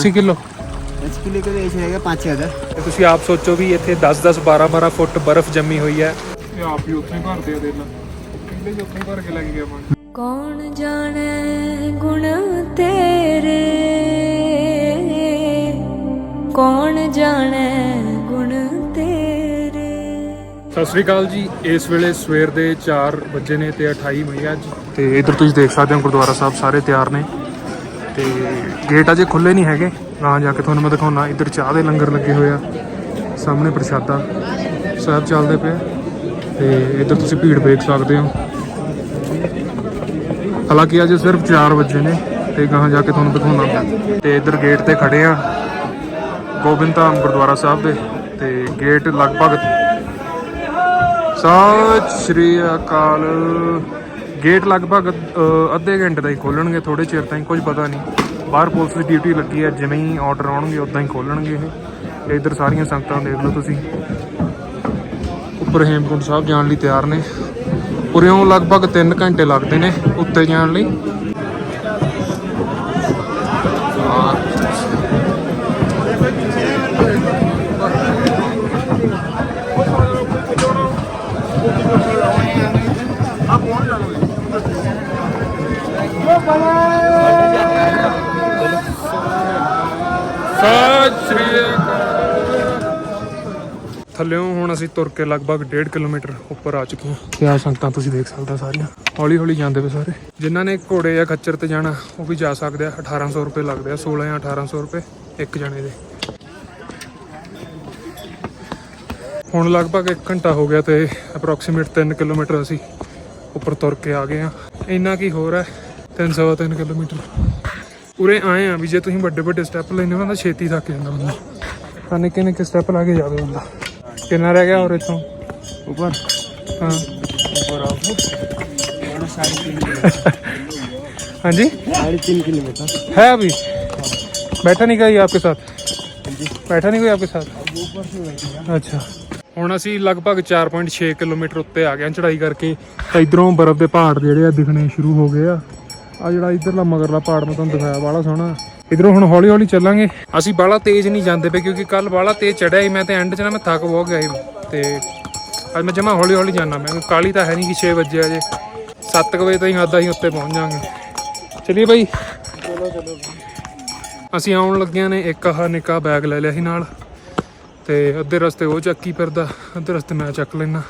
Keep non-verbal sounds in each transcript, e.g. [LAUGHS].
80 kilo 10 kilo ਆਪ ਸੋਚੋ ਵੀ ਇੱਥੇ 10 10 12 12 ਫੁੱਟ ਬਰਫ਼ ਜੰਮੀ ਹੋਈ ਹੈ ਕੌਣ ਜਾਣੇ ਗੁਣ ਤੇਰੇ ਕੌਣ ਜਾਣੇ ਗੁਣ ਤੇਰੇ ਸਤਿ ਸ੍ਰੀ ਅਕਾਲ ਜੀ ਇਸ ਵੇਲੇ ਸਵੇਰ ਦੇ 4 ਵਜੇ ਨੇ ਤੇ 28 ਮਈ ਅੱਜ ਤੇ ਇਧਰ ਤੁਸੀਂ ਦੇਖ ਸਕਦੇ ਹੋ ਗੁਰਦੁਆਰਾ ਸਾਹਿਬ ਸਾਰੇ ਤਿਆਰ ਨੇ ਤੇ ਗੇਟ ਅਜੇ ਖੁੱਲੇ ਨਹੀਂ ਹੈਗੇ। ਗਾਂ ਜਾ ਕੇ ਤੁਹਾਨੂੰ ਮੈਂ ਦਿਖਾਉਣਾ। ਇੱਧਰ ਚਾਹ ਦੇ ਲੰਗਰ ਲੱਗੇ ਹੋਏ ਆ। ਸਾਹਮਣੇ ਪ੍ਰਸ਼ਾਦਾ। ਸਾਹਿਬ ਚੱਲਦੇ ਪਏ ਆ। ਤੇ ਇੱਧਰ ਤੁਸੀਂ ਭੀੜ ਵੇਖ ਸਕਦੇ ਹੋ। ਹਾਲਾਂਕਿ ਅਜੇ ਸਿਰਫ 4 ਵਜੇ ਨੇ ਤੇ ਗਾਂ ਜਾ ਕੇ ਤੁਹਾਨੂੰ ਦਿਖਾਉਣਾ। ਤੇ ਇੱਧਰ ਗੇਟ ਤੇ ਖੜੇ ਆ ਗੋਬਿੰਦ ਧਾਮ ਗੁਰਦੁਆਰਾ ਸਾਹਿਬ ਦੇ। ਤੇ ਗੇਟ ਲਗਭਗ ਸਤਿ ਸ਼੍ਰੀ ਅਕਾਲ। ਗੇਟ ਲਗਭਗ ਅੱਧੇ ਘੰਟੇ ਦਾ ਹੀ ਖੋਲਣਗੇ ਥੋੜੇ ਚਿਰ ਤਾਈਂ, ਕੁਝ ਪਤਾ ਨਹੀਂ। ਬਾਹਰ ਪੁਲਿਸ ਦੀ ਡਿਊਟੀ ਲੱਗੀ ਹੈ, ਜਿਵੇਂ ਹੀ ਆਰਡਰ ਆਉਣਗੇ ਉਦਾਂ ਹੀ ਖੋਲਣਗੇ ਇਹ। ਇੱਧਰ ਸਾਰੀਆਂ ਸੰਗਤਾਂ ਦੇਖ ਲਓ ਤੁਸੀਂ। ਉੱਪਰ ਹੇਮਕੁੰਟ ਸਾਹਿਬ ਜਾਣ ਲਈ ਤਿਆਰ ਨੇ। ਉਰਿਓਂ ਲਗਭਗ 3 ਘੰਟੇ ਲੱਗਦੇ ਨੇ ਉੱਤੇ ਜਾਣ ਲਈ। ਸਤਿ ਥੱਲਿਓਂ ਹੁਣ ਅਸੀਂ ਤੁਰ ਕੇ ਲਗਭਗ 1.5 ਕਿਲੋਮੀਟਰ ਉੱਪਰ ਆ ਚੁੱਕੇ ਹਾਂ। ਤੇ ਆ ਸੰਗਤਾਂ ਤੁਸੀਂ ਦੇਖ ਸਕਦੇ ਹੋ ਸਾਰੀਆਂ? ਹੌਲੀ ਹੌਲੀ ਜਾਂਦੇ ਪਏ ਸਾਰੇ। ਜਿਨ੍ਹਾਂ ਨੇ ਘੋੜੇ ਜਾਂ ਖੱਚਰ ਤੇ ਜਾਣਾ ਉਹ ਵੀ ਜਾ ਸਕਦੇ ਆ। 1800 ਰੁਪਏ ਲੱਗਦੇ ਆ 16 ਜਾਂ 1800 ਰੁਪਏ ਇੱਕ ਜਣੇ ਦੇ। ਹੁਣ ਲਗਭਗ 1 ਘੰਟਾ ਹੋ ਗਿਆ ਤੇ ਅਪਰੋਕਸੀਮੇਟ 3 ਕਿਲੋਮੀਟਰ ਅਸੀਂ ਉੱਪਰ ਤੁਰ ਕੇ ਆ ਗਏ ਆ ਇੰਨਾ ਕੀ ਹੋਰ ਹੈ? 303 ਕਿਲੋਮੀਟਰ। ਉਰੇ ਆਏ ਆ ਵੀ ਜੇ ਤੁਸੀਂ ਵੱਡੇ ਵੱਡੇ ਸਟੈਪ ਲੈਣੇ ਹੋ ਤਾਂ ਛੇਤੀ ਥੱਕ ਜਾਂਦਾ ਬੰਦਾ। ਤਾਂ ਨਿੱਕੇ ਨਿੱਕੇ ਸਟੈਪ ਲਾ ਕੇ ਜਾਵੇ ਬੰਦਾ। ਕਿੰਨਾ ਰਹਿ ਗਿਆ ਹੋਰ ਇੱਥੋਂ ऊपर ਹਾਂ ऊपर आओ साढ़े तीन किलोमीटर ਹਾਂਜੀ साढ़े तीन किलोमीटर है अभी बैठा नहीं कोई आपके साथ बैठा नहीं कोई आपके साथ ऊपर से बैठेगा ਅੱਛਾ ਹੁਣ ਅਸੀਂ ਲਗਭਗ 4.6 ਕਿਲੋਮੀਟਰ ਉੱਤੇ ਆ ਗਏ ਹਾਂ ਚੜਾਈ ਕਰਕੇ ਤਾਂ ਇਧਰੋਂ ਬਰਫ਼ ਦੇ ਪਹਾੜ ਜਿਹੜੇ ਆ ਦਿਖਣੇ ਸ਼ੁਰੂ ਹੋ ਗਏ ਆ ਆ ਜਿਹੜਾ ਇਧਰਲਾ ਮਗਰਲਾ ਪਹਾੜ ਮੈਂ ਤੁਹਾਨੂੰ ਦਿਖਾਇਆ ਬਾਲਾ ਸੋਹਣਾ ਇਧਰੋਂ ਹੁਣ ਹੌਲੀ ਹੌਲੀ ਚੱਲਾਂਗੇ। ਅਸੀਂ ਬਾਲਾ ਤੇਜ਼ ਨਹੀਂ ਜਾਂਦੇ ਪਏ ਕਿਉਂਕਿ ਕੱਲ ਬਾਲਾ ਤੇਜ਼ ਚੜਿਆ ਸੀ। ਮੈਂ ਤੇ ਐਂਡ 'ਚ ਨਾ ਮੈਂ ਥੱਕ ਬਹੁਤ ਗਿਆ ਸੀ। ਤੇ ਅੱਜ ਮੈਂ ਜਮਾ ਹੌਲੀ ਹੌਲੀ ਜਾਣਾ ਮੈਂ ਕਾਲੀ ਤਾਂ ਹੈ ਨਹੀਂ ਕਿ 6 ਵਜੇ ਅਜੇ। 7 ਵਜੇ ਤਾਈਂ ਆਦਾ ਅਸੀਂ ਉੱਤੇ ਪਹੁੰਚ ਜਾਾਂਗੇ ਚਲਿਏ ਬਾਈ। ਅਸੀਂ ਆਉਣ ਲੱਗਿਆਂ ਨੇ ਇੱਕ ਆਹ ਨਿੱਕਾ ਬੈਗ ਲੈ ਲਿਆ ਸੀ ਨਾਲ। ਤੇ ਅੱਧੇ ਰਸਤੇ ਉਹ ਚੱਕੀ ਫਿਰਦਾ। ਅੱਧੇ ਰਸਤੇ ਮੈਂ ਚੱਕ ਲੈਣਾ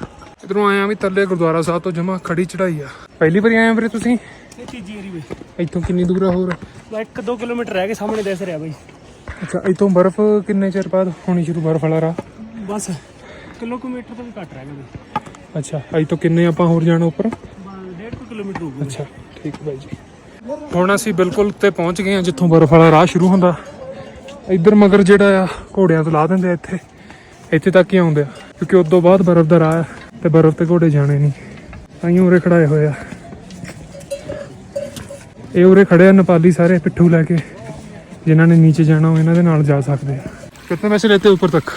ਇਧਰੋਂ ਆਇਆ ਵੀ ਥੱਲੇ ਗੁਰਦੁਆਰਾ ਸਾਹਿਬ ਤੋਂ ਜਮਾ ਖੜੀ ਚੜਾਈ ਆ। ਪਹਿਲੀ ਵਾਰੀ ਆਇਆ ਵੀਰੇ ਤੁਸੀਂ? ਇਹ ਤੀਜੀ ਵਾਰੀ ਬਈ ਇੱਥੋਂ ਕਿੰਨੀ ਦੂਰ ਆ ਹੋਰ? ਬਸ ਇੱਕ 2 ਕਿਲੋਮੀਟਰ ਰਹਿ ਗਏ ਸਾਹਮਣੇ ਦਿਸ ਰਿਹਾ ਬਈ। ਅੱਛਾ ਇੱਥੋਂ ਬਰਫ਼ ਕਿੰਨੇ ਚਿਰ ਬਾਅਦ ਹੋਣੀ ਸ਼ੁਰੂ ਬਰਫ਼ ਵਾਲਾ ਰਾਹ? ਬਸ ਕਿਲੋਮੀਟਰ ਤੋਂ ਵੀ ਘੱਟ ਰਹਿ ਗਏ। ਬਈ ਅੱਛਾ ਇੱਥੋਂ ਕਿੰਨੇ ਆਪਾਂ ਹੋਰ ਜਾਣਾ ਉੱਪਰ? 1.5 ਕਿਲੋਮੀਟਰ ਹੋ ਗਿਆ ਅੱਛਾ ਠੀਕ ਹੈ ਬਾਈ ਜੀ। ਹੁਣ ਅਸੀਂ ਬਿਲਕੁਲ ਉੱਤੇ ਪਹੁੰਚ ਗਏ ਹਾਂ ਜਿੱਥੋਂ ਬਰਫ਼ ਵਾਲਾ ਰਾਹ ਸ਼ੁਰੂ ਹੁੰਦਾ। ਇੱਧਰ ਮਗਰ ਜਿਹੜਾ ਆ ਘੋੜਿਆਂ ਤੋਂ ਲਾ ਦਿੰਦੇ ਆ ਇੱਥੇ। ਇੱਥੇ ਤੱਕ ਹੀ ਆਉਂਦੇ ਆ ਕਿਉਂਕਿ ਉਸ ਤੋਂ ਬਾਅਦ ਬਰਫ਼ ਦਾ ਰਾਹ ਹੈ ਤੇ ਬਰਫ਼ ਤੇ ਘੋੜੇ ਜਾਣੇ ਨਹੀਂ। ਤਾਈਓ ਉਰੇ ਖੜਾਏ ਹੋਏ ਆ। ਇਹ ਉਰੇ ਖੜੇ ਆ ਨੇਪਾਲੀ ਸਾਰੇ ਪਿੱਠੂ ਲੈ ਕੇ ਜਿਨ੍ਹਾਂ ਨੇ ਨੀਚੇ ਜਾਣਾ ਉਹ ਇਹਨਾਂ ਦੇ ਨਾਲ ਜਾ ਸਕਦੇ ਆ ਕਿੰਨੇ ਪੈਸੇ लेते हो ऊपर तक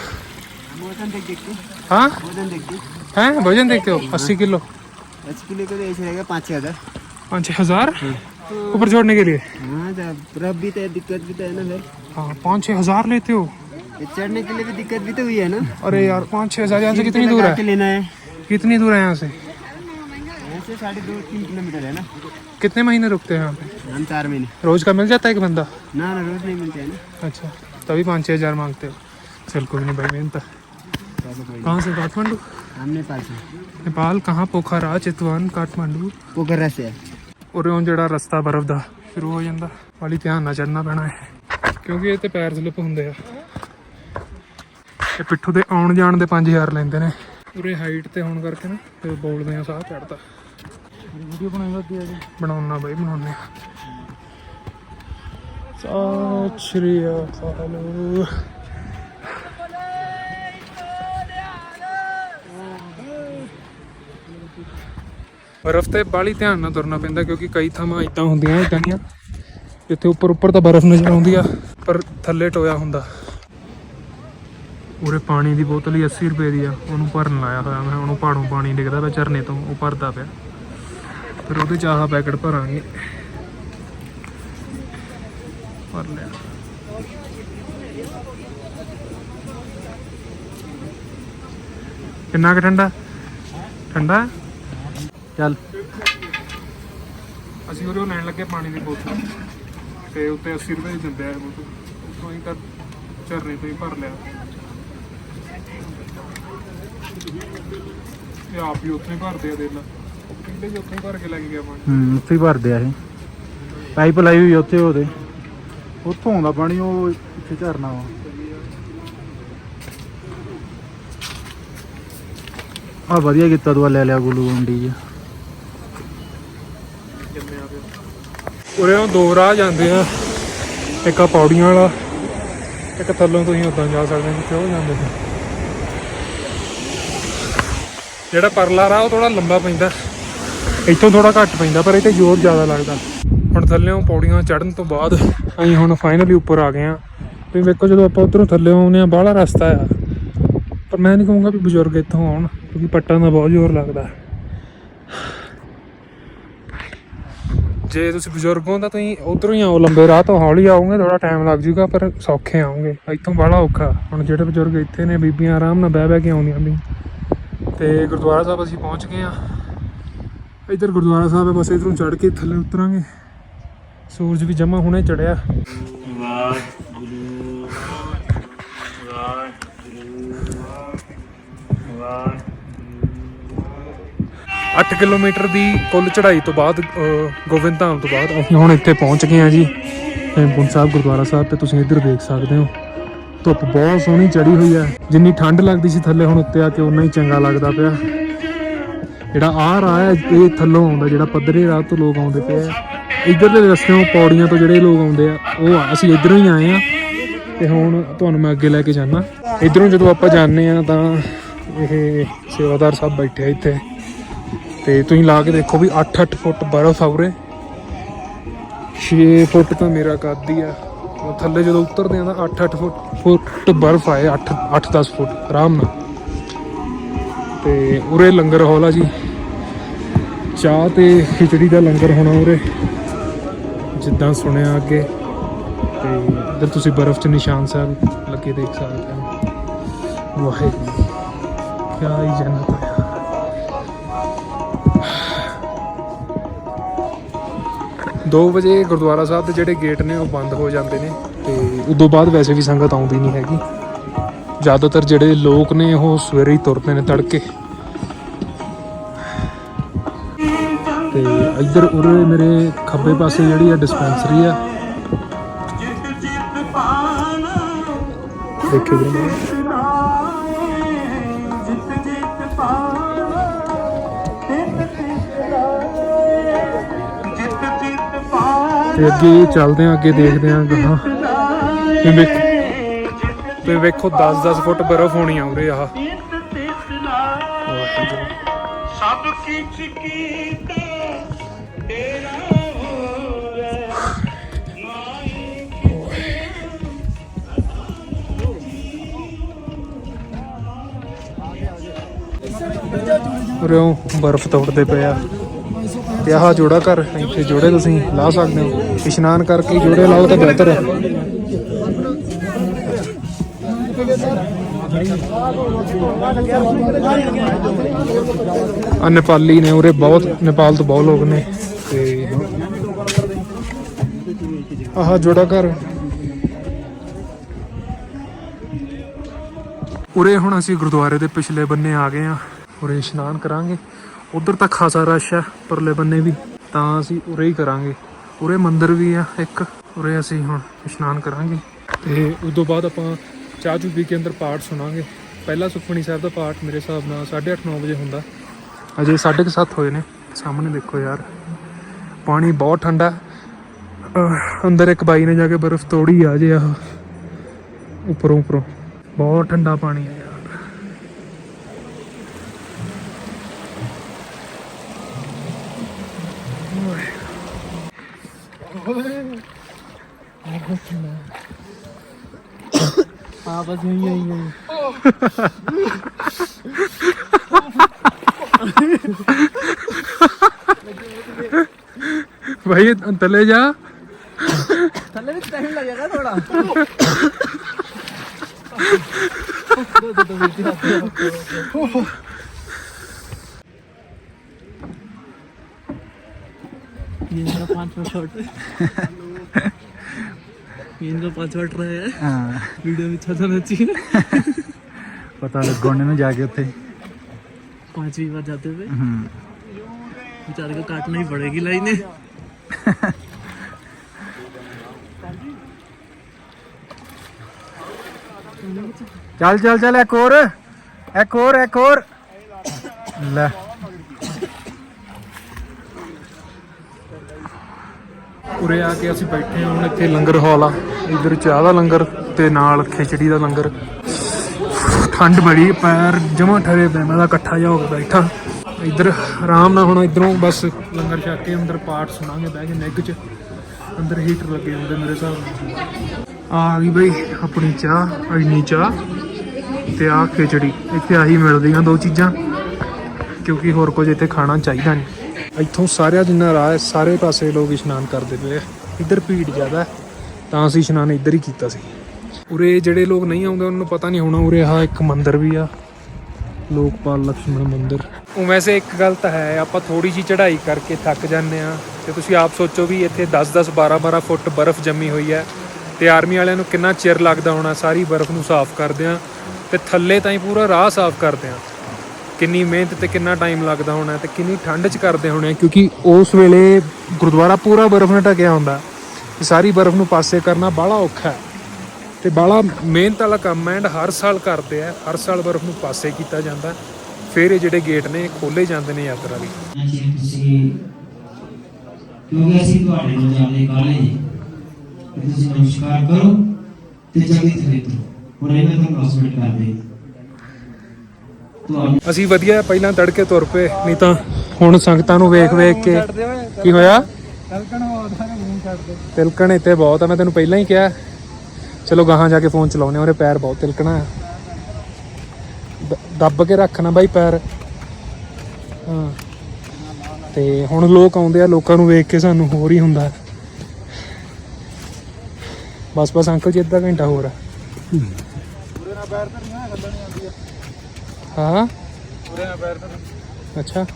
वजन देख देख के हाँ वजन देख के हैं वजन देखते हो अस्सी किलो दस किलो का तो ऐसे रहेगा पाँच छः हज़ार पाँच छः हजार ऊपर छोड़ने के लिए हाँ जब रफ भी तो है दिक्कत भी तो है ना फिर हाँ पाँच छः हजार लेते हो ये चढ़ने के लिए भी दिक्कत भी तो हुई है ना अरे यार पाँच छः हजार यहाँ से कितनी लगा दूर है के लेना है कितनी दूर है यहाँ से यहाँ से साढ़े दो तीन किलोमीटर है ना कितने महीने रुकते हैं यहाँ पे हम चार महीने रोज का मिल जाता है एक बंदा ना ना रोज नहीं मिलते हैं ना अच्छा तभी पाँच छः हजार मांगते हो चल कोई नहीं भाई मेहनत है। चलो कोई कहाँ से काठमांडू नहीं। हम नेपाल से नेपाल कहाँ पोखरा चितवन काठमांडू पोखरा से है ਉਰਿਓਂ ਜਿਹੜਾ ਰਸਤਾ ਬਰਫ਼ ਦਾ ਸ਼ੁਰੂ ਹੋ ਜਾਂਦਾ ਵਾਲੀ ਧਿਆਨ ਨਾਲ ਚੜਨਾ ਪੈਣਾ ਹੈ ਕਿਉਂਕਿ ਇਹ ਤੇ ਪੈਰ ਸਲਿਪ ਹੁੰਦੇ ਆ ਇਹ ਪਿੱਠੂ ਦੇ ਆਉਣ ਜਾਣ ਦੇ 5000 ਲੈਂਦੇ ਨੇ ਉਰੇ ਹਾਈਟ ਤੇ ਹੋਣ ਕਰਕੇ ਨਾ ਤੇ ਬੋਲਦੇ ਆ ਸਾਹ ਚੜਦਾ ਵੀਡੀਓ ਬਣਾਉਂਦਾ ਦੀ ਆ ਬਣਾਉਣਾ ਬਾਈ, ਬਣਾਉਣੇ। ਸਤਿ ਸ਼੍ਰੀ ਅਕਾਲ। ਬਰਫ਼ ਤੇ ਬਾਲੀ ਧਿਆਨ ਨਾਲ ਤੁਰਨਾ ਪੈਂਦਾ ਕਿਉਂਕਿ ਕਈ ਥਾਵਾਂ ਇਦਾਂ ਹੁੰਦੀਆਂ ਇਦਾਂ ਦੀਆਂ। ਜਿੱਥੇ ਉੱਪਰ ਉੱਪਰ ਤਾਂ ਬਰਫ਼ ਨਜ਼ਰ ਆਉਂਦੀ ਆ, ਪਰ ਥੱਲੇ ਟੋਇਆ ਹੁੰਦਾ। ਉਰੇ ਪਾਣੀ ਦੀ ਬੋਤਲ ਹੀ 80 ਰੁਪਏ ਦੀ ਆ, ਉਹਨੂੰ ਭਰਨ ਲਾਇਆ ਹੋਇਆ ਮੈਂ, ਉਹਨੂੰ ਪਹਾੜੋਂ ਪਾਣੀ ਡਿੱਗਦਾ ਪਿਆ, ਝਰਨੇ ਤੋਂ, ਉਹ ਭਰਦਾ ਪਿਆ। ਫਿਰ ਉਹਦੇ ਚ ਆਹ ਪੈਕਟ ਭਰਾਂਗੇ। ਭਰ ਲਿਆ। ਕਿੰਨਾ ਕੁ ਠੰਡਾ? ਠੰਡਾ? ਚੱਲ। ਅਸੀਂ ਉਹ ਲੈਣ ਲੱਗੇ ਪਾਣੀ ਦੀ ਬੋਤਲ। ਤੇ ਉੱਤੇ 80 ਰੁਪਏ ਦੀ ਦਿੰਦੇ ਆ ਬੋਤਲ। ਉਤੋਂ ਹੀ ਤਾਂ ਝਰਨੇ ਤੋਂ ਹੀ ਭਰ ਲਿਆ। ਤੇ ਆਪ ਹੀ ਉੱਥੇ ਭਰਦੇ ਆ ਦੇ ਜੀ ਉੱਥੇ ਹੀ ਭਰ ਕੇ ਲੈ ਕੇ ਗਿਆ ਪਾਣੀ ਹੂੰ ਉੱਥੇ ਹੀ ਭਰਦੇ ਆ ਇਹ। ਪਾਈਪ ਲਾਈ ਹੋਈ ਉੱਥੇ ਉਹਦੇ। ਉੱਥੋਂ ਆਉਂਦਾ ਪਾਣੀ ਉਹ ਪਿੱਛੇ ਝਰਨਾ ਵਾ। ਆ ਵਧੀਆ ਕੀਤਾ ਤੂੰ ਆਹ ਲੈ ਲਿਆ ਗੁਲੂ ਗੰਡੀ ਜੀ ਉਰੇ ਉਹ ਦੋ ਰਾਹ ਜਾਂਦੇ ਆ। ਇੱਕ ਆ ਪੌੜੀਆਂ ਵਾਲਾ ਇੱਕ ਥੱਲੋਂ ਤੁਸੀਂ ਉਦਾਂ ਜਾ ਸਕਦੇ ਹੋ ਕਿਉਂ ਜਾਂਦੇ ਸੀ ਜਿਹੜਾ ਪਰਲਾ ਰਾਹ ਉਹ ਥੋੜਾ ਲੰਬਾ ਪੈਂਦਾ। ਇੱਥੋਂ ਥੋੜਾ ਘੱਟ ਪੈਂਦਾ, ਪਰ ਇੱਥੇ ਜ਼ੋਰ ਜ਼ਿਆਦਾ ਲੱਗਦਾ। ਹੁਣ ਥੱਲੇੋਂ ਪੌੜੀਆਂ ਚੜਨ ਤੋਂ ਬਾਅਦ ਅਸੀਂ ਹੁਣ ਫਾਈਨਲੀ ਉੱਪਰ ਆ ਗਏ ਆ ਵੀ ਵੇਖੋ ਜਦੋਂ ਆਪਾਂ ਉਧਰੋਂ ਥੱਲੇ ਆਉਂਦੇ ਆ ਬਾਹਲਾ ਰਸਤਾ ਆ। ਪਰ ਮੈਂ ਨਹੀਂ ਕਹੂੰਗਾ ਵੀ ਬਜ਼ੁਰਗ ਇੱਥੋਂ ਆਉਣ, ਕਿਉਂਕਿ ਪੱਟਾਂ ਦਾ ਬਹੁਤ ਜ਼ੋਰ ਲੱਗਦਾ। ਜੇ ਤੁਸੀਂ ਬਜ਼ੁਰਗ ਹੋ ਤਾਂ ਤੁਸੀਂ ਉਧਰੋਂ ਹੀ ਆਓ, ਲੰਬੇ ਰਾਹ ਤੋਂ ਹੌਲੀ ਆਓਗੇ ਥੋੜਾ ਟਾਈਮ ਲੱਗ ਜੂਗਾ ਪਰ ਸੌਖੇ ਆਓਗੇ। ਇੱਥੋਂ ਬਾਹਲਾ ਔਖਾ। ਹੁਣ ਜਿਹੜੇ ਬਜ਼ੁਰਗ ਇੱਥੇ ਨੇ, ਬੀਬੀਆਂ ਆਰਾਮ ਨਾਲ ਬਹਿ ਬਹਿ ਕੇ ਆਉਂਦੀਆਂ ਵੀ ਤੇ ਗੁਰਦੁਆਰਾ ਸਾਹਿਬ ਅਸੀਂ ਪਹੁੰਚ ਗਏ ਆ ਇੱਧਰ ਗੁਰਦੁਆਰਾ ਸਾਹਿਬ ਹੈ, ਬਸ ਇਧਰੋਂ ਚੜ ਕੇ ਥੱਲੇ ਉਤਰਾਂਗੇ। ਸੂਰਜ ਵੀ ਜਮਾ ਹੁਣੇ ਚੜਿਆ ਅੱਠ ਕਿਲੋਮੀਟਰ ਦੀ ਕੁੱਲ ਚੜ੍ਹਾਈ ਤੋਂ ਬਾਅਦ ਗੋਬਿੰਦ ਧਾਮ ਤੋਂ ਬਾਅਦ ਅਸੀਂ ਹੁਣ ਇੱਥੇ ਪਹੁੰਚ ਗਏ ਹਾਂ ਜੀ। ਹੇਮਕੁੰਟ ਸਾਹਿਬ ਗੁਰਦੁਆਰਾ ਸਾਹਿਬ ਤੇ ਤੁਸੀਂ ਇੱਧਰ ਦੇਖ ਸਕਦੇ ਹੋ। ਧੁੱਪ ਬਹੁਤ ਸੋਹਣੀ ਚੜੀ ਹੋਈ ਹੈ। ਜਿੰਨੀ ਠੰਡ ਲੱਗਦੀ ਸੀ ਥੱਲੇ ਹੁਣ ਉੱਤੇ ਆ ਕੇ ਉਨਾ ਹੀ ਚੰਗਾ ਲੱਗਦਾ ਪਿਆ। ਜਿਹੜਾ ਆਹ ਰਾਹ ਹੈ, ਇਹ ਥੱਲੋਂ ਆਉਂਦਾ, ਜਿਹੜਾ ਪੱਧਰੇ ਰਾਹ ਤੋਂ ਲੋਕ ਆਉਂਦੇ ਪਏ ਆ। ਇੱਧਰਲੇ ਰਸਤਿਓਂ ਪੌੜੀਆਂ ਤੋਂ ਜਿਹੜੇ ਲੋਕ ਆਉਂਦੇ ਆ, ਉਹ ਆ। ਅਸੀਂ ਇੱਧਰੋਂ ਹੀ ਆਏ ਆ ਤੇ ਹੁਣ ਤੁਹਾਨੂੰ ਮੈਂ ਅੱਗੇ ਲੈ ਕੇ ਜਾਣਾ ਇੱਧਰੋਂ ਜਦੋਂ ਆਪਾਂ ਜਾਂਦੇ ਆ ਤਾਂ ਇਹ ਸੇਵਾਦਾਰ ਸਾਹਿਬ ਬੈਠੇ ਆ ਇੱਥੇ। ਤੇ ਤੁਸੀਂ ਲਾ ਕੇ ਦੇਖੋ ਵੀ 8-8 ਫੁੱਟ ਬਰਫ਼ ਆ ਉਰੇ। 6 ਫੁੱਟ ਤਾਂ ਮੇਰਾ ਕੱਦ ਆ। ਥੱਲੇ ਜਦੋਂ ਉਤਰਦੇ ਆ ਤਾਂ 8-8 ਫੁੱਟ ਫੁੱਟ ਬਰਫ਼ ਆਏ 8 8-10 ਫੁੱਟ। ਆਰਾਮ ਨਾਲ। ਤੇ ਉਰੇ ਲੰਗਰ ਹਾਲ ਆ ਜੀ। ਚਾਹ ਤੇ ਖਿਚੜੀ ਦਾ ਲੰਗਰ ਹੋਣਾ ਉਰੇ। ਜਿੱਦਾਂ ਸੁਣਿਆ ਅੱਗੇ। ਤੇ ਇੱਧਰ ਤੁਸੀਂ ਬਰਫ਼ 'ਚ ਨਿਸ਼ਾਨ ਸਾਹਿਬ ਲੱਗੇ ਦੇਖ ਸਕਦੇ ਹੋ। ਵਾਹਿਗੁਰੂ ਕੀ ਹੀ ਜੰਨਤ ਹੈ ਦੋ ਵਜੇ ਗੁਰਦੁਆਰਾ ਸਾਹਿਬ ਦੇ ਜਿਹੜੇ ਗੇਟ ਨੇ ਉਹ ਬੰਦ ਹੋ ਜਾਂਦੇ ਨੇ ਤੇ ਉਦੋਂ ਬਾਅਦ ਵੈਸੇ ਵੀ ਸੰਗਤ ਆਉਂਦੀ ਨਹੀਂ ਹੈਗੀ। ਜ਼ਿਆਦਾਤਰ ਜਿਹੜੇ ਲੋਕ ਨੇ ਉਹ ਸਵੇਰੇ ਹੀ ਤੁਰਦੇ ਨੇ ਤੜਕੇ। ਤੇ ਇੱਧਰ ਉਰੇ ਮੇਰੇ ਖੱਬੇ ਪਾਸੇ ਜਿਹੜੀ ਆ ਡਿਸਪੈਂਸਰੀ ਆ। ਦੇਖਿਓ ਜਰਾ ਤੇ ਅੱਗੇ ਚੱਲਦੇ ਆ, ਅੱਗੇ ਦੇਖਦੇ ਆ ਗਾਹਾਂ ਤੇ ਤੇ ਵੇਖੋ 10-10 ਫੁੱਟ ਬਰਫ਼ ਹੋਣੀ ਆ ਉਰੇ ਆਹ। ਸਭ ਕਿਛ ਕੀਤਾ ਤੇਰਾ ਹੋਵੇ ਉਰਿਓਂ ਬਰਫ਼ ਤੋੜਦੇ ਪਏ ਆ। ਤੇ ਆਹ ਜੋੜਾ ਘਰ ਇੱਥੇ ਜੋੜੇ ਤੁਸੀਂ ਲਾ ਸਕਦੇ ਹੋ। ਇਸ਼ਨਾਨ ਕਰਕੇ ਜੋੜੇ ਲਾਓ ਤਾਂ ਬਿਹਤਰ ਹੈ ਆ ਨੇਪਾਲੀ ਨੇ ਉਰੇ ਬਹੁਤ, ਨੇਪਾਲ ਤੋਂ ਬਹੁਤ ਲੋਕ ਨੇ ਤੇ ਆਹ ਜੋੜਾ ਘਰ। ਉਰੇ ਹੁਣ ਅਸੀਂ ਗੁਰਦੁਆਰੇ ਦੇ ਪਿਛਲੇ ਬੰਨੇ ਆ ਗਏ ਆ ਉਰੇ ਇਸ਼ਨਾਨ ਕਰਾਂਗੇ। ਉਧਰ ਤਾਂ ਖਾਸਾ ਰਸ਼ ਆ ਪਰਲੇ ਬੰਨੇ ਵੀ, ਤਾਂ ਅਸੀਂ ਉਰੇ ਹੀ ਕਰਾਂਗੇ। ਉਰੇ ਮੰਦਿਰ ਵੀ ਆ ਇੱਕ, ਉਰੇ ਅਸੀਂ ਹੁਣ ਇਸ਼ਨਾਨ ਕਰਾਂਗੇ। ਤੇ ਉਸ ਤੋਂ ਬਾਅਦ ਆਪਾਂ ਚਾਹ ਚੂ ਪੀ ਕੇ ਅੰਦਰ ਪਾਠ ਸੁਣਾਂਗੇ। ਪਹਿਲਾ ਸੁਖਮਨੀ ਸਾਹਿਬ ਦਾ ਪਾਠ ਮੇਰੇ ਹਿਸਾਬ ਨਾਲ 8:30 9 ਵਜੇ ਹੁੰਦਾ। ਅਜੇ 7:30 ਹੋਏ ਨੇ। ਸਾਹਮਣੇ ਦੇਖੋ ਯਾਰ, ਪਾਣੀ ਬਹੁਤ ਠੰਡਾ। ਅੰਦਰ ਇੱਕ ਬਾਈ ਨੇ ਜਾ ਕੇ ਬਰਫ਼ ਤੋੜੀ ਆ ਜੇ ਆਹ। ਉੱਪਰੋਂ ਉੱਪਰੋਂ ਬਹੁਤ ਠੰਡਾ ਪਾਣੀ ਆ हाँ बस यही यही यही भाई तले जा। तले टाइम लगेगा थोड़ा। ये मेरा पांचवा शॉट [LAUGHS] हाँ। तो पता लग गोने में जाके उठे पांचवी बार जाते हुए। हम्म। बेचारे को काटना ही पड़ेगी लाइने। चल चल चल एक और। एक और एक और। ले। ਉਰੇ ਆ ਕੇ ਅਸੀਂ ਬੈਠੇ ਹਾਂ, ਹੁਣ ਇੱਥੇ ਲੰਗਰ ਹਾਲ ਆ। ਇਧਰ ਚਾਹ ਦਾ ਲੰਗਰ ਤੇ ਨਾਲ ਖਿਚੜੀ ਦਾ ਲੰਗਰ। ਠੰਡ ਬੜੀ, ਪੈਰ ਜਮਾ ਠਰੇ ਪਏ, ਮੈਂ ਤਾਂ ਇਕੱਠਾ ਜਾ ਹੋ ਕੇ ਬੈਠਾ। ਇਧਰ ਆਰਾਮ ਨਾਲ ਹੁਣ ਇਧਰੋਂ ਬਸ ਲੰਗਰ ਛਕ ਕੇ ਅੰਦਰ ਪਾਠ ਸੁਣਾਂਗੇ, ਬਹਿ ਕੇ ਨਿੱਘ ਚ। ਅੰਦਰ ਹੀਟਰ ਲੱਗੇ ਹੁੰਦੇ ਮੇਰੇ ਹਿਸਾਬ ਨਾਲ। ਆ ਗਈ ਬਈ ਆਪਣੀ ਚਾਹ, ਇੰਨੀ ਚਾਹ ਤੇ ਆ ਖਿਚੜੀ। ਇੱਥੇ ਆਹੀ ਮਿਲਦੀਆਂ ਦੋ ਚੀਜ਼ਾਂ, ਕਿਉਂਕਿ ਹੋਰ ਕੁਝ ਇੱਥੇ ਖਾਣਾ ਚਾਹੀਦਾ ਨਹੀਂ। ਇੱਥੋਂ ਸਾਰਿਆਂ ਜਿੰਨਾ ਰਾਹ ਹੈ, ਸਾਰੇ ਪਾਸੇ ਲੋਕ ਇਸ਼ਨਾਨ ਕਰਦੇ ਪਏ ਆ। ਇੱਧਰ ਭੀੜ ਜ਼ਿਆਦਾ ਤਾਂ ਅਸੀਂ ਇਸ਼ਨਾਨ ਇੱਧਰ ਹੀ ਕੀਤਾ ਸੀ। ਉਰੇ ਜਿਹੜੇ ਲੋਕ ਨਹੀਂ ਆਉਂਦੇ, ਉਹਨਾਂ ਨੂੰ ਪਤਾ ਨਹੀਂ ਹੋਣਾ, ਉਰੇ ਆ ਇੱਕ ਮੰਦਿਰ ਵੀ ਆ। ਲੋਕਪਾਲ ਲక్ష్ਮਣ ਮੰਦਿਰ। ਉਹ ਵੈਸੇ ਇੱਕ ਗੱਲ ਤਾਂ ਹੈ, ਆਪਾਂ ਥੋੜੀ ਜੀ ਚੜ੍ਹਾਈ ਕਰਕੇ ਥੱਕ ਜਾਂਦੇ ਆ ਤੇ ਤੁਸੀਂ ਆਪ ਸੋਚੋ ਵੀ ਇੱਥੇ 10-10 12-12 ਫੁੱਟ ਬਰਫ਼ ਜੰਮੀ ਹੋਈ ਹੈ। ਤੇ ਆਰਮੀ ਵਾਲਿਆਂ ਨੂੰ ਕਿੰਨਾ ਚਿਰ ਲੱਗਦਾ ਹੋਣਾ, ਸਾਰੀ ਬਰਫ਼ ਨੂੰ ਸਾਫ਼ ਕਰਦੇ ਆ ਤੇ ਥੱਲੇ ਤਾਈਂ ਪੂਰਾ ਰਾਹ ਸਾਫ਼ ਕਰਦੇ ਆ ਕਿੰਨੀ ਮਿਹਨਤ ਤੇ ਕਿੰਨਾ ਟਾਈਮ ਲੱਗਦਾ ਹੋਣਾ ਤੇ ਕਿੰਨੀ ਠੰਡ 'ਚ ਕਰਦੇ ਹੋਣੇ ਕਿਉਂਕਿ ਉਸ ਵੇਲੇ ਗੁਰਦੁਆਰਾ ਪੂਰਾ ਬਰਫ਼ ਨਾਲ ਢਕਿਆ ਹੁੰਦਾ। ਤੇ ਸਾਰੀ ਬਰਫ਼ ਨੂੰ ਪਾਸੇ ਕਰਨਾ ਬਾਹਲਾ ਔਖਾ ਹੈ। ਤੇ ਬਾਹਲਾ ਮਿਹਨਤ ਵਾਲਾ ਕੰਮ ਹੈ ਐਂਡ ਹਰ ਸਾਲ ਕਰਦੇ ਆ, ਹਰ ਸਾਲ ਬਰਫ਼ ਨੂੰ ਪਾਸੇ ਕੀਤਾ ਜਾਂਦਾ। ਫਿਰ ਇਹ ਜਿਹੜੇ ਗੇਟ ਨੇ ਖੋਲੇ ਜਾਂਦੇ ਨੇ ਯਾਤਰਾ ਲਈ ਕਿਉਂਕਿ ਅਸੀਂ ਤੁਹਾਡੇ ਨੂੰ ਜਾਣਦੇ ਕਾਲੇ ਜੀ। ਤੁਸੀਂ ਨਮਸਕਾਰ ਕਰੋ ਤੇ ਜਲਦੀ ਥਲੇ ਉਤਰੋ ਹੁਣ ਇਹਨਾਂ ਤੋਂ ਕਲਾਸਮੇਟ ਕਰਦੇ ਅਸੀਂ ਵਧੀਆ ਪਹਿਲਾਂ ਤੜਕੇ ਤੁਰ ਪਏ ਨਹੀਂ ਤਾਂ ਹੁਣ ਸੰਗਤਾਂ ਨੂੰ ਵੇਖ ਵੇਖ ਕੇ ਕੀ ਹੋਇਆ? ਤਿਲਕਣ ਇੱਥੇ ਬਹੁਤ ਆ ਮੈਂ ਤੈਨੂੰ ਪਹਿਲਾਂ ਹੀ ਕਿਹਾ। ਚਲੋ ਗਾਹਾਂ ਜਾ ਕੇ ਫੋਨ ਚਲਾਉਨੇ ਉਹਦੇ ਪੈਰ ਬਹੁਤ ਤਿਲਕਣਾ ਆ। ਦੱਬ ਕੇ ਰੱਖਣਾ ਬਾਈ ਪੈਰ। ਹਾਂ। ਤੇ ਹੁਣ ਲੋਕ ਆਉਂਦੇ ਆ ਲੋਕਾਂ ਨੂੰ ਵੇਖ ਕੇ ਸਾਨੂੰ ਹੋਰ ਹੀ ਹੁੰਦਾ। ਬਸ ਬਸ ਅੰਕਲ ਜੀ ਅੱਧਾ ਘੰਟਾ ਹੋਰ ਆ। ਹਾਂ ਅੱਛਾ।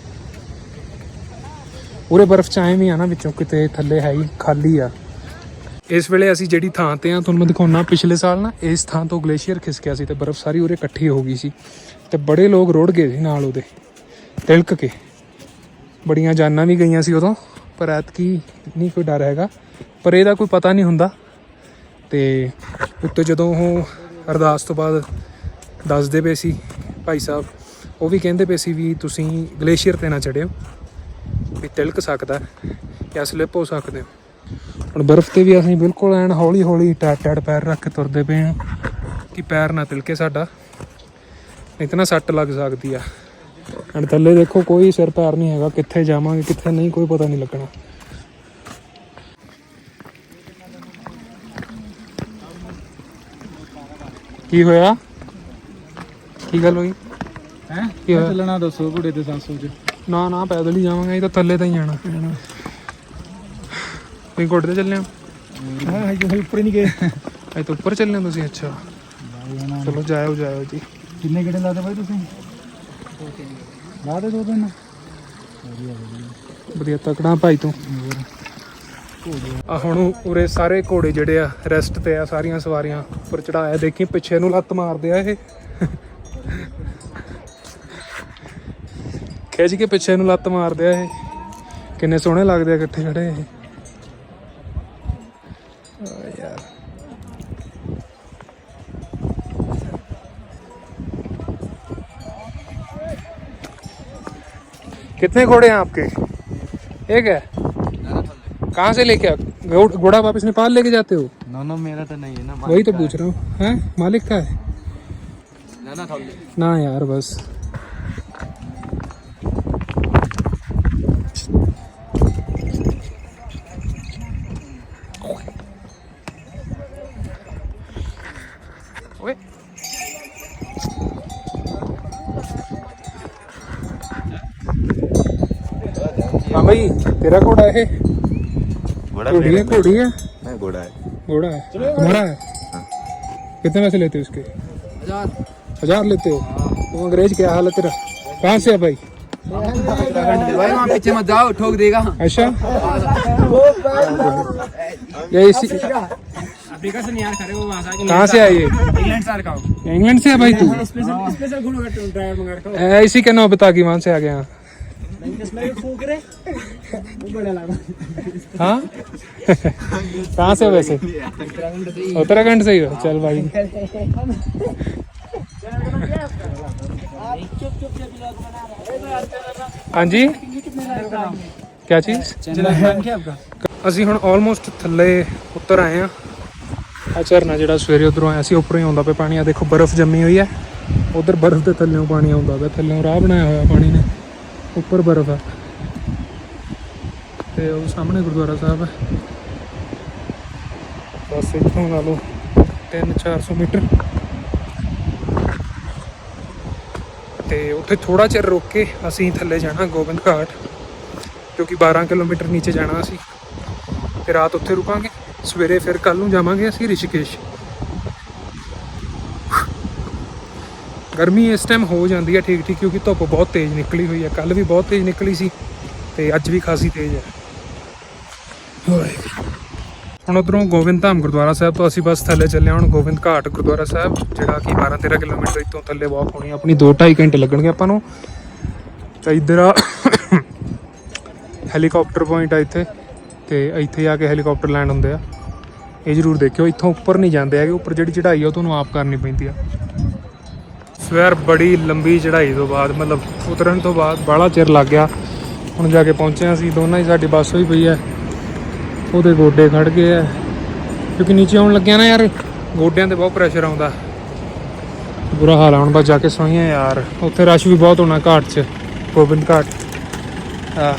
ਉਰੇ ਬਰਫ਼ ਚ ਆਏ ਵੀ ਆ ਨਾ ਵਿੱਚੋਂ ਕਿਤੇ ਥੱਲੇ ਹੈ ਹੀ ਖਾਲੀ ਆ। ਇਸ ਵੇਲੇ ਅਸੀਂ ਜਿਹੜੀ ਥਾਂ ਤੇ ਆ ਤੁਹਾਨੂੰ ਮੈਂ ਦਿਖਾਉਣਾ ਪਿਛਲੇ ਸਾਲ ਨਾ ਇਸ ਥਾਂ ਤੋਂ ਗਲੇਸ਼ੀਅਰ ਖਿਸਕਿਆ ਸੀ ਤੇ ਬਰਫ਼ ਸਾਰੀ ਉਰੇ ਇਕੱਠੀ ਹੋ ਗਈ ਸੀ। ਤੇ ਬੜੇ ਲੋਕ ਰੋੜ ਗਏ ਸੀ ਨਾਲ ਉਹਦੇ ਤਿਲਕ ਕੇ। ਬੜੀਆਂ ਜਾਨਾਂ ਵੀ ਗਈਆਂ ਸੀ ਉਦੋਂ ਪਰ ਐਤਕੀ ਨਹੀਂ ਕੋਈ ਡਰ ਹੈਗਾ। ਪਰ ਇਹਦਾ ਕੋਈ ਪਤਾ ਨਹੀਂ ਹੁੰਦਾ। ਤੇ ਉੱਤੇ ਜਦੋਂ ਉਹ ਅਰਦਾਸ ਤੋਂ ਬਾਅਦ ਦੱਸਦੇ ਪਏ ਸੀ ਭਾਈ ਸਾਹਿਬ, ਉਹ ਵੀ ਕਹਿੰਦੇ ਪਏ ਸੀ ਵੀ ਤੁਸੀਂ ਗਲੇਸ਼ੀਅਰ ਤੇ ਨਾ ਚੜਿਓ ਵੀ ਤਿਲਕ ਸਕਦਾ ਜਾਂ ਸਲਿੱਪ ਹੋ ਸਕਦੇ ਹੋ। ਹੁਣ ਬਰਫ਼ ਤੇ ਵੀ ਅਸੀਂ ਬਿਲਕੁਲ ਐਨ ਹੌਲੀ ਹੌਲੀ ਟੈਟ ਟੈਟ ਪੈਰ ਰੱਖ ਕੇ ਤੁਰਦੇ ਪਏ ਹਾਂ ਕਿ ਪੈਰ ਨਾ ਤਿਲਕੇ ਸਾਡਾ, ਨਹੀਂ ਤਾਂ ਸੱਟ ਲੱਗ ਸਕਦੀ ਆ। ਐਂਡ ਥੱਲੇ ਦੇਖੋ, ਕੋਈ ਸਿਰ ਪੈਰ ਨਹੀਂ ਹੈਗਾ, ਕਿੱਥੇ ਜਾਵਾਂਗੇ, ਕਿੱਥੇ ਨਹੀਂ, ਕੋਈ ਪਤਾ ਨਹੀਂ ਲੱਗਣਾ। ਕੀ ਹੋਇਆ? ਕੀ ਗੱਲ ਹੋਈ? ਹੈ? ਕੀ ਹੋਇਆ? ਚੱਲਣਾ ਦੱਸੋ ਘੋੜੇ ਤੇ 700 ਚ ਨਾ ਨਾ ਪੈਦਲ ਹੀ ਜਾਵਾਂਗੇ ਇਹ ਤਾਂ ਥੱਲੇ ਤਾਂ ਹੀ ਜਾਣਾ। ਤੁਸੀਂ ਕੋਟ ਤੇ ਚੱਲੇ ਹੋ? ਹਾਂ ਹਜੇ ਉੱਪਰ ਨਹੀਂ ਗਏ। ਇਹ ਤਾਂ ਉੱਪਰ ਚੱਲੇ ਹੋ ਤੁਸੀਂ? ਅੱਛਾ। ਚਲੋ ਜਾਇਓ ਜਾਇਓ ਜੀ। ਕਿੰਨੇ ਗੇੜੇ ਲਾਦੇ ਬਾਈ ਤੁਸੀਂ? ਲਾ ਦੇ ਦੋ ਦਿਨ ਵਧੀਆ ਤਕੜਾ ਭਾਈ ਤੂੰ। ਆ ਹੁਣ ਉਰੇ ਸਾਰੇ ਘੋੜੇ ਜਿਹੜੇ ਆ ਰੈਸਟ ਤੇ ਆ ਸਾਰੀਆਂ ਸਵਾਰੀਆਂ ਉੱਪਰ ਚੜਾਇਆ। ਦੇਖੀ ਪਿੱਛੇ ਨੂੰ ਲੱਤ ਮਾਰਦੇ ਆ ਇਹ। ਖਿੱਚ ਕੇ ਪਿੱਛੇ ਨੂੰ ਲੱਤ ਮਾਰਦੇ ਆ ਇਹ ਕਿੰਨੇ ਸੋਹਣੇ ਲੱਗਦੇ ਆ ਇਕੱਠੇ ਖੜੇ ਇਹ ਆ ਯਾਰ कितने घोड़े हैं आपके एक है कहाँ से लेके आ- घोड़- घोड़ा वापस नेपाल लेके जाते हो ना ना मेरा तो नहीं है ना वही तो पूछ रहा हूँ हैं मालिक का है ना यार बस भाई तेरा घोड़ा है? घोड़ी है घोड़ी है? घोड़ा है। घोड़ा है? तुम्हारा है? कितने पैसे लेते हो उसके? हज़ार। हज़ार लेते हो? वो अंग्रेज़ क्या हाल है तेरा? कहाँ से है भाई? भाई वहाँ पीछे मत जाओ ठोक देगा। अच्छा। ये इसी अफ्रीका से नहीं वो वहाँ से कहाँ से आई है इंग्लैंड से का इंग्लैंड से है भाई तू? स्पेशल स्पेशल घोड़ों का ड्राइवर मंगा रखा ऐ, इसी के नौ बता की वहाँ से आ गया। हाँ कहाँ से हो वैसे उत्तराखंड से ही हो चल भाई हाँ जी क्या चीज ਅਸੀਂ ਹੁਣ ਆਲਮੋਸਟ ਥੱਲੇ ਉਤਰ ਆਏ ਆ ਆ ਝਰਨਾ ਜਿਹੜਾ ਸਵੇਰੇ ਉਧਰੋਂ ਆਇਆ ਸੀ ਉੱਪਰੋਂ ਹੀ ਆਉਂਦਾ ਪਿਆ ਪਾਣੀ ਆ ਦੇਖੋ ਬਰਫ਼ ਜੰਮੀ ਹੋਈ ਹੈ ਉਧਰ ਬਰਫ਼ ਦੇ ਥੱਲੇੋਂ ਪਾਣੀ ਆਉਂਦਾ ਪਿਆ ਥੱਲੇੋਂ ਰਾਹ ਬਣਾਇਆ ਹੋਇਆ ਪਾਣੀ ਨੇ ਉੱਪਰ ਬਰਫ਼ ਆ ਤੇ ਉਹ ਸਾਹਮਣੇ ਗੁਰਦੁਆਰਾ ਸਾਹਿਬ ਹੈ। ਬਸ ਇੱਥੋਂ ਲਾ ਲਓ। 3-400 ਮੀਟਰ। ਤੇ ਉੱਥੇ ਥੋੜਾ ਚਿਰ ਰੁਕ ਕੇ ਅਸੀਂ ਥੱਲੇ ਜਾਣਾ ਗੋਬਿੰਦ ਘਾਟ, ਕਿਉਂਕਿ 12 ਕਿਲੋਮੀਟਰ ਨੀਚੇ ਜਾਣਾ ਅਸੀਂ। ਤੇ ਰਾਤ ਉੱਥੇ ਰੁਕਾਂਗੇ। ਸਵੇਰੇ ਫਿਰ ਕੱਲ ਨੂੰ ਜਾਵਾਂਗੇ ਅਸੀਂ ਰਿਸ਼ੀਕੇਸ਼। ਗਰਮੀ ਇਸ ਟਾਈਮ ਹੋ ਜਾਂਦੀ ਹੈ ਠੀਕ ਠੀਕ ਕਿਉਂਕਿ ਧੁੱਪ ਬਹੁਤ ਤੇਜ਼ ਨਿਕਲੀ ਹੋਈ ਹੈ। ਕੱਲ ਵੀ ਬਹੁਤ ਤੇਜ਼ ਨਿਕਲੀ ਸੀ ਤੇ ਅੱਜ ਵੀ ਖਾਸੀ ਤੇਜ਼ ਹੈ। ਹੁਣ ਉਧਰੋਂ ਗੋਬਿੰਦ ਧਾਮ ਗੁਰਦੁਆਰਾ ਸਾਹਿਬ ਤੋਂ ਅਸੀਂ ਬਸ ਥੱਲੇ ਚੱਲੇ ਹਾਂ। ਹੁਣ ਗੋਬਿੰਦ ਘਾਟ ਗੁਰਦੁਆਰਾ ਸਾਹਿਬ, ਜਿਹੜਾ ਕਿ 12 13 ਕਿਲੋਮੀਟਰ ਇੱਥੋਂ ਥੱਲੇ ਵਾਕ ਹੋਣੀ ਆਪਣੀ 2.5 ਘੰਟੇ ਲੱਗਣਗੇ ਆਪਾਂ ਨੂੰ। ਤਾਂ ਇੱਧਰ ਆ ਹੈਲੀਕਾਪਟਰ ਪੁਆਇੰਟ ਆ ਇੱਥੇ, ਤੇ ਇੱਥੇ ਆ ਕੇ ਹੈਲੀਕਾਪਟਰ ਲੈਂਡ ਹੁੰਦੇ ਆ। ਇਹ ਜ਼ਰੂਰ ਦੇਖਿਓ, ਇੱਥੋਂ ਉੱਪਰ ਨਹੀਂ ਜਾਂਦੇ ਹੈਗੇ, ਉੱਪਰ ਜਿਹੜੀ ਚੜ੍ਹਾਈ ਆ, ਉਹ ਤੁਹਾਨੂੰ ਆਪ ਕਰਨੀ ਪੈਂਦੀ ਆ। ਸਵੇਰ ਬੜੀ ਲੰਬੀ ਚੜ੍ਹਾਈ ਤੋਂ ਬਾਅਦ, ਮਤਲਬ ਉਤਰਨ ਤੋਂ ਬਾਅਦ ਬਾਹਲਾ ਚਿਰ ਲੱਗ ਗਿਆ। ਹੁਣ ਜਾ ਕੇ ਪਹੁੰਚੇ ਅਸੀਂ, ਦੋਨਾਂ ਹੀ ਸਾਡੀ ਬੱਸ ਹੋਈ ਪਈ ਹੈ। ਉਹਦੇ ਗੋਡੇ ਖੜ ਗਏ ਆ। ਕਿਉਂਕਿ ਨੀਚੇ ਆਉਣ ਲੱਗਿਆ ਨਾ ਯਾਰ, ਗੋਡਿਆਂ ਤੇ ਬਹੁਤ ਪ੍ਰੈਸ਼ਰ ਆਉਂਦਾ। ਬੁਰਾ ਹਾਲ ਆਉਣ ਹੁਣ ਬਸ ਜਾ ਕੇ ਸੋਈਏ ਯਾਰ। ਉੱਥੇ ਰਸ਼ ਵੀ ਬਹੁਤ ਹੋਣਾ ਘਾਟ 'ਚ ਗੋਬਿੰਦ ਘਾਟ ਆਹ।